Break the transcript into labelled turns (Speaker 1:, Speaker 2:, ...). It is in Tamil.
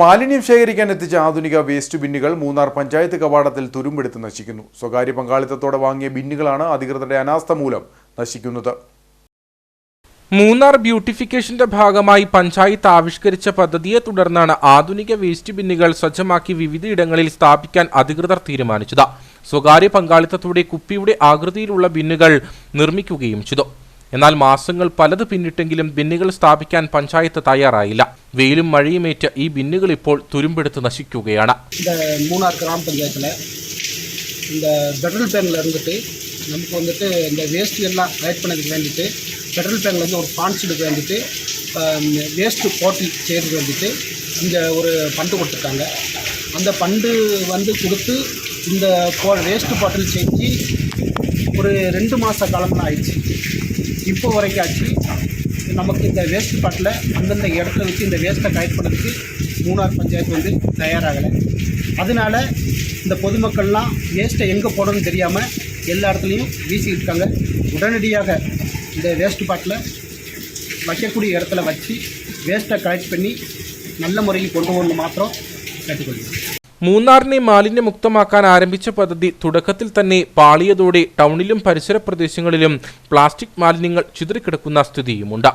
Speaker 1: മാലിന്യം ശേഖരിക്കാൻ എത്തിച്ച ആധുനിക വേസ്റ്റ് ബിന്നുകൾ മൂന്നാർ പഞ്ചായത്ത് കവാടത്തിൽ തുരുമ്പെടുത്ത് നശിക്കുന്നു. സ്വകാര്യ പങ്കാളിത്തത്തോടെ വാങ്ങിയ ബിന്നുകളാണ് അധികൃതരുടെ അനാസ്ഥ മൂലം നശിക്കുന്നത്.
Speaker 2: മൂന്നാർ ബ്യൂട്ടിഫിക്കേഷന്റെ ഭാഗമായി പഞ്ചായത്ത് ആവിഷ്കരിച്ച പദ്ധതിയെ തുടർന്നാണ് ആധുനിക വേസ്റ്റ് ബിന്നുകൾ സജ്ജമാക്കി വിവിധയിടങ്ങളിൽ സ്ഥാപിക്കാൻ അധികൃതർ തീരുമാനിച്ചത്. സ്വകാര്യ പങ്കാളിത്തത്തോടെ കുപ്പിയുടെ ആകൃതിയിലുള്ള ബിന്നുകൾ നിർമ്മിക്കുകയും ചെയ്തു. എന്നാൽ മാസങ്ങൾ പലത് പിന്നിട്ടെങ്കിലും ബിന്നുകൾ സ്ഥാപിക്കാൻ പഞ്ചായത്ത് തയ്യാറായില്ല. വെയിലും മഴയുമേറ്റ് ഈ ബിന്നുകൾ ഇപ്പോൾ തുരുമ്പെടുത്ത് നശിക്കുകയാണ്
Speaker 3: இந்த மூணார் கிராம பஞ்சாயத்தில் இந்த பெட்ரோல் பேங்கில் இருந்துட்டு நமக்கு வந்துட்டு இந்த வேஸ்ட் எல்லாம் கலெக்ட் பண்ணதுக்கு வேண்டிட்டு பெட்ரோல் பேங்க்லேருந்து ஒரு ஸ்பான்சருக்கு வேண்டிட்டு வேஸ்ட்டு போட்டி செய்கிறதுக்கு வேண்டிட்டு இங்கே ஒரு ஃபண்டு கொடுத்துருக்காங்க அந்த ஃபண்டு வந்து கொடுத்து இந்த போ வேஸ்ட்டு பாட்டில் செஞ்சு ஒரு ரெண்டு மாத காலம்லாம் ஆயிடுச்சு இப்போ வரைக்கும் ஆச்சு நமக்கு இந்த வேஸ்ட் பாட்டில் அந்தந்த இடத்துல வச்சு இந்த வேஸ்ட்டை கலெக்ட் பண்ணுறதுக்கு மூணார் பஞ்சாயத்து வந்து தயாராகலை. அதனால இந்த பொதுமக்கள்லாம் வேஸ்ட்டை எங்கே போடணும்னு தெரியாமல் எல்லா இடத்துலையும் வீசிக்கிட்டு இருக்காங்க. உடனடியாக இந்த வேஸ்ட் பாட்டில் வைக்கக்கூடிய இடத்துல வச்சு வேஸ்ட்டை கலெக்ட் பண்ணி நல்ல முறையில் கொண்டு வரணும் மாத்திரம் கேட்டுக்கொள்கிறேன்.
Speaker 2: മൂന്നാറിനെ മാലിന്യമുക്തമാക്കാൻ ആരംഭിച്ച പദ്ധതി തുടക്കത്തിൽ തന്നെ പാളിയതോടെ ടൗണിലും പരിസര പ്രദേശങ്ങളിലും പ്ലാസ്റ്റിക് മാലിന്യങ്ങൾ ചിതറിക്കിടക്കുന്ന സ്ഥിതിയുമുണ്ട്.